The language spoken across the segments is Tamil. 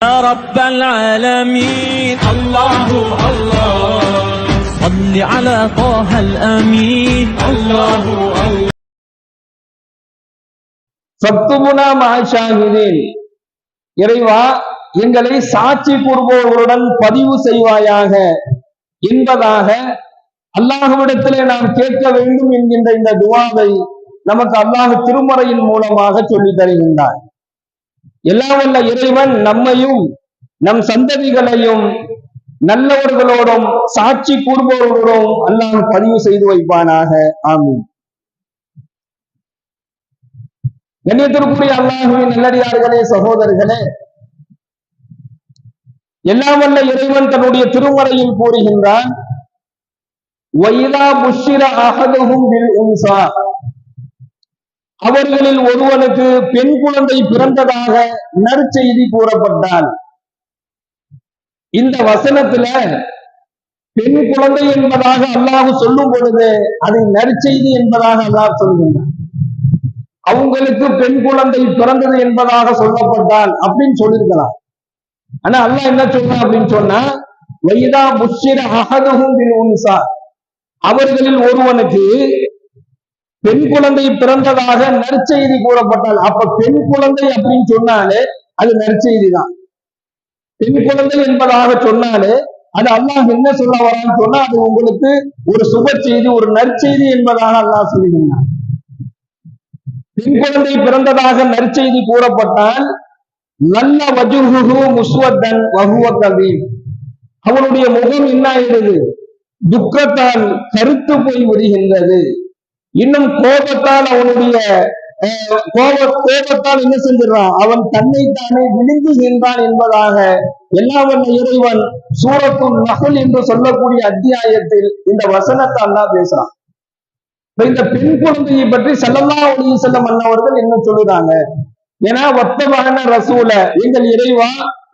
يا رب العالمين الله الله صل على طه الأمين الله الله சத்துமுனா மகாஷாகிதீன் இறைவா எங்களை சாட்சி கூறுபவர்களுடன் பதிவு செய்வாயாக என்பதாக அல்லாஹ்விடத்திலே நாம் கேட்க வேண்டும் என்கின்ற இந்த துவாவை நமக்கு அல்லாஹ் திருமறையின் மூலமாக சொல்லி தருகின்றார் எல்லாம் வல்ல இறைவன் நம்மையும் நம் சந்ததிகளையும் நல்லவர்களோடும் சாட்சி கூறுபவர்களோடும் அல்லாஹ் பதிவு செய்து வைப்பானாக. ஆமீன். கண்ணியத்திற்குரிய அல்லாஹுவின் நல்லடியார்களே சகோதரர்களே எல்லாம் வல்ல இறைவன் தன்னுடைய திருமறையில் கூறுகின்றான் அவர்களில் ஒருவனுக்கு பெண் குழந்தை பிறந்ததாக நற்செய்தி கூறப்பட்டால் இந்த வசனத்துல பெண் குழந்தை என்பதாக அல்லாஹ் சொல்லும் பொழுது அதை நற்செய்தி என்பதாக அல்லாஹ் சொல்கின்றான். அவங்களுக்கு பெண் குழந்தை பிறந்தது என்பதாக சொல்லப்பட்டால் அப்படின்னு சொல்லியிருக்கலாம். ஆனா அல்லாஹ் என்ன சொல்றான் அப்படின்னு சொன்னா வைதா புஷ்ஷிர அஹதுஹும் அவர்களில் ஒருவனுக்கு பெண் குழந்தை பிறந்ததாக நற்செய்தி கூறப்பட்டால் அப்ப பெண் குழந்தை அப்படின்னு சொன்னாலே அது நற்செய்தி தான். பெண் குழந்தை என்பதாக சொன்னாலே அது அல்லாஹ் என்ன சொல்ல வரான்னு சொன்னா அது உங்களுக்கு ஒரு சுப செய்தி ஒரு நற்செய்தி என்பதாக அல்லாஹ் சொல்லுகின்றான் பெண் குழந்தை பிறந்ததாக நற்செய்தி கூறப்பட்டால் நல்ல வஜுகுகு முஸ்வத்தன் வகுவ கவி அவனுடைய முகம் என்ன ஆயிடுது துக்கத்தால் கருத்து போய் விடுகின்றது இன்னும் கோபத்தால் அவனுடைய கோப கோபத்தால் என்ன செஞ்சிடறான்? அவன் தன்னைத்தானே சென்றான் என்பதாக எல்லாவன் இறைவன் சூரத்துல் நகல் என்று சொல்லக்கூடிய அத்தியாயத்தில் இந்த வசனத்தை அல்லாஹ் பேசுறான். இந்த பெண் குழந்தையை பற்றி செல்லல்லா ஒளி செல்லம் அண்ணவர்கள் என்ன சொல்லுறாங்க? ஏன்னா ஒத்த மகன ரசூல எங்கள் இறைவா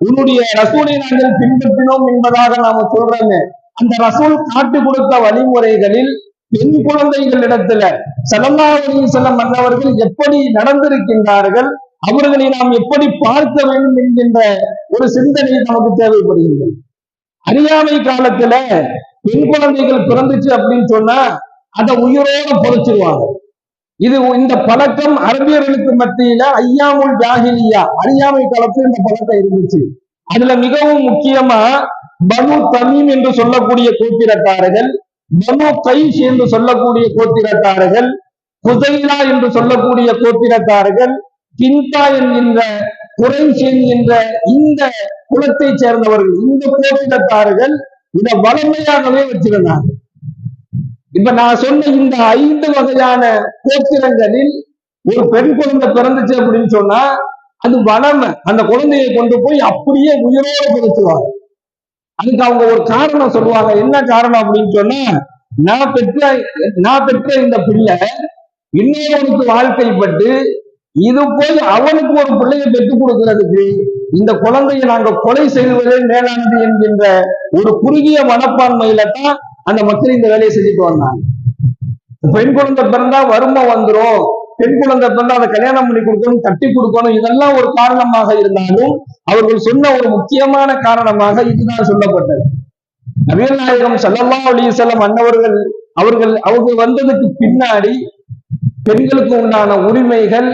உன்னுடைய ரசூலை நாங்கள் பின்பற்றினோம் என்பதாக நாம சொல்றோங்க அந்த ரசூல் காட்டு கொடுத்த வழிமுறைகளில் பெண் குழந்தைகளிடத்துல சல்லல்லா செல்லம் மன்னவர்கள் எப்படி நடந்திருக்கின்றார்கள் அவர்களை நாம் எப்படி பார்க்க வேண்டும் என்கின்ற ஒரு சிந்தனை நமக்கு தேவைப்படுகின்றது அறியாமை காலத்துல பெண் குழந்தைகள் பிறந்துச்சு அப்படின்னு சொன்னா அதை உயிரோட புதைச்சிருவாங்க இது இந்த பழக்கம் அரபியர்களுக்கு மத்தியில ஐயாமுல் ஜாகிலியா அறியாமை காலத்துல இந்த பழக்கம் இருந்துச்சு. அதுல மிகவும் முக்கியமா பனு தமீம் என்று சொல்லக்கூடிய கூப்பிடக்காரர்கள் பனு கைஷ் என்று சொல்லக்கூடிய கோத்திரத்தார்கள் குதைலா என்று சொல்லக்கூடிய கோத்திரத்தார்கள் கின்தா என்கின்ற குறைஷ் என்கின்ற இந்த குலத்தை சேர்ந்தவர்கள் இந்த கோத்திரத்தார்கள் இதை வளமையாகவே வச்சிருந்தாங்க இப்ப நான் சொன்ன இந்த ஐந்து வகையான கோத்திரங்களில் ஒரு பெண் குழந்தை பிறந்துச்சு அப்படின்னு சொன்னா அது வளமை. அந்த குழந்தையை கொண்டு போய் அப்படியே உயிரோடு புதைச்சுவாங்க அதுக்கு அவங்க ஒரு காரணம் சொல்லுவாங்க. என்ன காரணம் அப்படின்னு சொன்னா நான் பெற்ற நான் பெற்ற இந்த பிள்ளை இன்னொருவனுக்கு வாழ்க்கைப்பட்டு இது போய் அவனுக்கு ஒரு பிள்ளையை பெற்றுக் கொடுக்கிறதுக்கு இந்த குழந்தையை நாங்க கொலை செய்வதே மேலானது என்கின்ற ஒரு குறுகிய மனப்பான்மையில தான் அந்த மக்கள் இந்த வேலையை செஞ்சுட்டு வந்தாங்க. பெண் குழந்தை பிறந்தா வறுமை வந்துரும். பெண் குழந்தை பிறந்தா அதை கல்யாணம் பண்ணி கொடுக்கணும் கட்டி கொடுக்கணும் இதெல்லாம் ஒரு காரணமாக இருந்தாலும் அவர்கள் சொன்ன ஒரு முக்கியமான காரணமாக இதுதான் சொல்லப்பட்டது. நவீன நாயகம் ஸல்லல்லாஹு அலைஹி செல்லம் அன்னவர்கள் அவர்கள் அவர்கள் வந்ததுக்கு பின்னாடி பெண்களுக்கு உண்டான உரிமைகள்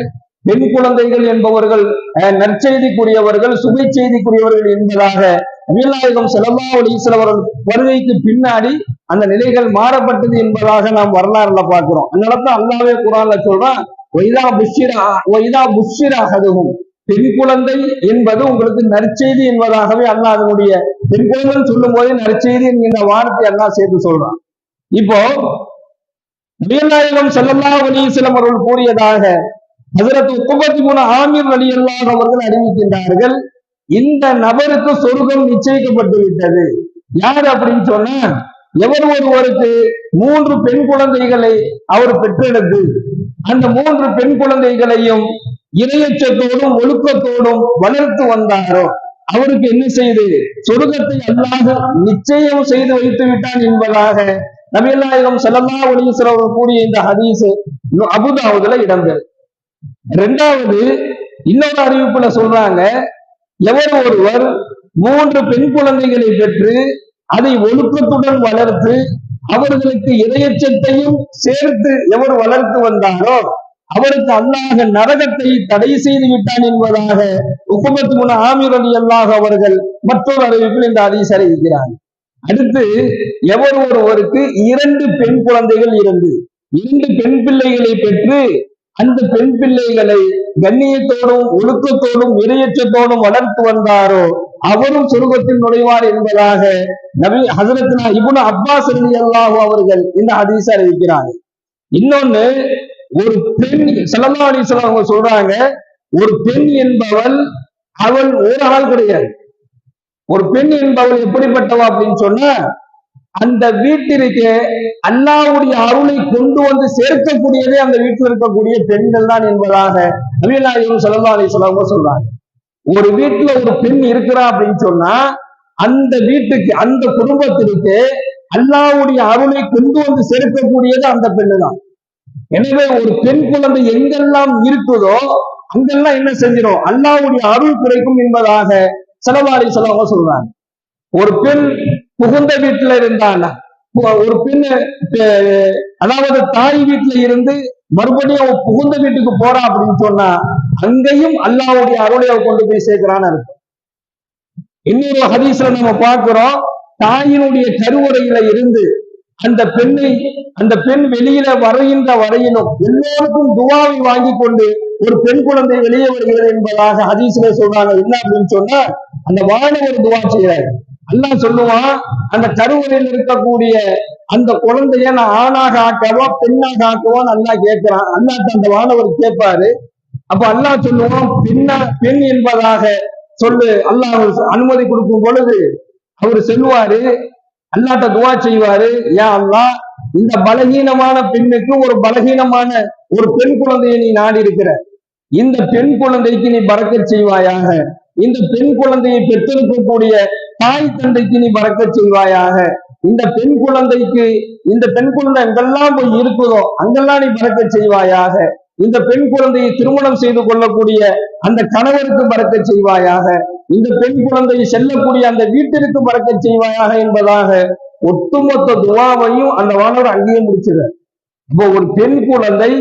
பெண் குழந்தைகள் என்பவர்கள் அஹ், நற்செய்திக்குரியவர்கள் சுபை செய்திக்குரியவர்கள் என்பதாக நபிநாயகம் ஸல்லல்லாஹு அலைஹி வருகைக்கு பின்னாடி அந்த நிலைகள் மாறப்பட்டது என்பதாக நாம் வரலாறுல பார்க்கிறோம். அதனாலதான் அல்லாவே குரான்ல சொல்றான் ஒய்தா புஷிரா ஒய்தா புஷிரா பெண் குழந்தை என்பது உங்களுக்கு நற்செய்தி என்பதாகவே அல்லாஹ் அதனுடைய பெண் குழந்தை சொல்லும் போதே நற்செய்தி என்கின்ற வார்த்தை எல்லாம் சேர்த்து சொல்றான். இப்போ நபியநாயகம் செல்லல்லா அலைஹி அவர்கள் கூறியதாக ஹஜரத் உக்குபத்தி மூணு ஆமீர் அலி அல்லாஹ் அவர்கள் அறிவிக்கின்றார்கள் இந்த நபருக்கு சொர்க்கம் நிச்சயிக்கப்பட்டு விட்டது யார் அப்படின்னு சொன்னா எவர் ஒருவருக்கு மூன்று பெண் குழந்தைகளை அவர் பெற்றெடுத்து அந்த மூன்று பெண் குழந்தைகளையும் இணையச்சத்தோடும் ஒழுக்கத்தோடும் வளர்த்து வந்தாரோ அவருக்கு என்ன செய்து? சொர்க்கத்தை அல்லாத நிச்சயம் செய்து வைத்து விட்டான் என்பதாக நபியநாயகம் ஸல்லல்லாஹு அலைஹி கூடிய கூறிய இந்த ஹதீஸ் அபுதாவுதுல இடம்பெறும். ரெண்டாவது இன்னொரு அறிவிப்புல சொல்றாங்க எவர் ஒருவர் மூன்று பெண் குழந்தைகளை பெற்று அதை ஒழுக்கத்துடன் வளர்த்து அவர்களுக்கு இரையச்சத்தையும் சேர்த்து எவர் வளர்த்து வந்தாரோ அவருக்கு அல்லாஹ நரகத்தை தடை செய்து விட்டான் என்பதாக உக்குமத்து முன் ஆமீர் அலி அல்லாஹ் அவர்கள் மற்றொரு அறிவிப்பில் இந்த ஹதீஸ் அறிவிக்கிறார். அடுத்து எவர் ஒருவருக்கு இரண்டு பெண் குழந்தைகள் இருந்து இரண்டு பெண் பிள்ளைகளை பெற்று அந்த பெண் பிள்ளைகளை கண்ணியத்தோடும் ஒழுக்கத்தோடும் இரையச்சத்தோடும் வளர்த்து வந்தாரோ அவரும் சொர்க்கத்தில் நுழைவார் என்பதாக நபி ஹசரத்னா இபுன் அப்பாஸ் அலி அல்லாஹு அவர்கள் இந்த ஹதீஸ் அறிவிக்கிறாங்க இன்னொன்னு ஒரு பெண் சல்லா அலிஸ்லாம் அவங்க சொல்றாங்க ஒரு பெண் என்பவள் அவள் ஒரு ஆள் கிடையாது. ஒரு பெண் என்பவள் எப்படிப்பட்டவா அப்படின்னு சொன்னா அந்த வீட்டிற்கு அல்லாவுடைய அருளை கொண்டு வந்து சேர்க்கக்கூடியதே அந்த வீட்டில் இருக்கக்கூடிய பெண்கள் தான் என்பதாக நவீனாயும் சல்லா அலிஸ்லாமோ சொல்றாங்க. ஒரு வீட்டுல ஒரு பெண் இருக்கிறா அப்படின்னு சொன்னா அந்த வீட்டுக்கு அந்த குடும்பத்திற்கு அல்லாவுடைய அருளை கொண்டு வந்து சேர்க்கக்கூடியது அந்த பெண்ணு தான் எனவே ஒரு பெண் குழந்தை எங்கெல்லாம் இருக்குதோ அங்கெல்லாம் என்ன செஞ்சிடும்? அல்லாவுடைய அருள் குறைக்கும் என்பதாக செலவாரி செலவாக சொல்றாங்க. ஒரு பெண் புகுந்த வீட்டுல இருந்தான்னா ஒரு பெண் அதாவது தாய் வீட்டுல இருந்து மறுபடியும் புகுந்த வீட்டுக்கு போறா அப்படின்னு சொன்னா அங்கேயும் அல்லாவுடைய அருளை கொண்டு போய் சேர்க்கிறான்னு அர்த்தம். இன்னொரு ஹதீஸ்ல நம்ம பார்க்கிறோம் தாயினுடைய கருவறையில இருந்து அந்த பெண்ணை அந்த பெண் வெளியில வரையின்ற வரையிலும் எல்லோருக்கும் துவாவை வாங்கி கொண்டு ஒரு பெண் குழந்தை வெளியே வருகிறது என்பதாக ஹதீஸ்ல சொல்றாங்க. என்ன அப்படின்னு சொன்னா அந்த வானவர் துவா செய்யறாரு அல்லாஹ் சொல்லுவான் அந்த கருவறையில் இருக்கக்கூடிய அந்த குழந்தைய நான் ஆணாக ஆக்கவா பெண்ணாக ஆக்கவான்னு அல்லா கேட்கிறான். அல்லாஹ் அந்த வானவர் கேட்பாரு அப்ப அல்லாஹ் சொல்லுவோம் பெண்ண பெண் என்பதாக சொல்லு. அல்லாஹ் அனுமதி கொடுக்கும் பொழுது அவர் சொல்லுவாரு அல்லாட்ட துவா செய்வாரு. ஏன் அல்லாஹ் இந்த பலகீனமான பெண்ணுக்கு ஒரு பலகீனமான ஒரு பெண் குழந்தையை நீ நாடி இருக்கிற இந்த பெண் குழந்தைக்கு நீ பறக்க செய்வாயாக. இந்த பெண் குழந்தையை பெற்றிருக்கக்கூடிய தாய் தந்தைக்கு நீ பறக்கச் செய்வாயாக. இந்த பெண் குழந்தைக்கு இந்த பெண் குழந்தை எங்கெல்லாம் போய் இருக்குதோ அங்கெல்லாம் நீ பறக்க செய்வாயாக. இந்த பெண் குழந்தையை திருமணம் செய்து கொள்ளக்கூடிய அந்த கணவருக்கு பறக்க செய்வாயாக இந்த பெண் குழந்தையை செல்லக்கூடிய அந்த வீட்டிற்கு பறக்க செய்வாயாக என்பதாக ஒட்டுமொத்த துவாவையும் அந்த வானவர் அங்கேயே முடிச்சிட இப்போ ஒரு பெண் குழந்தை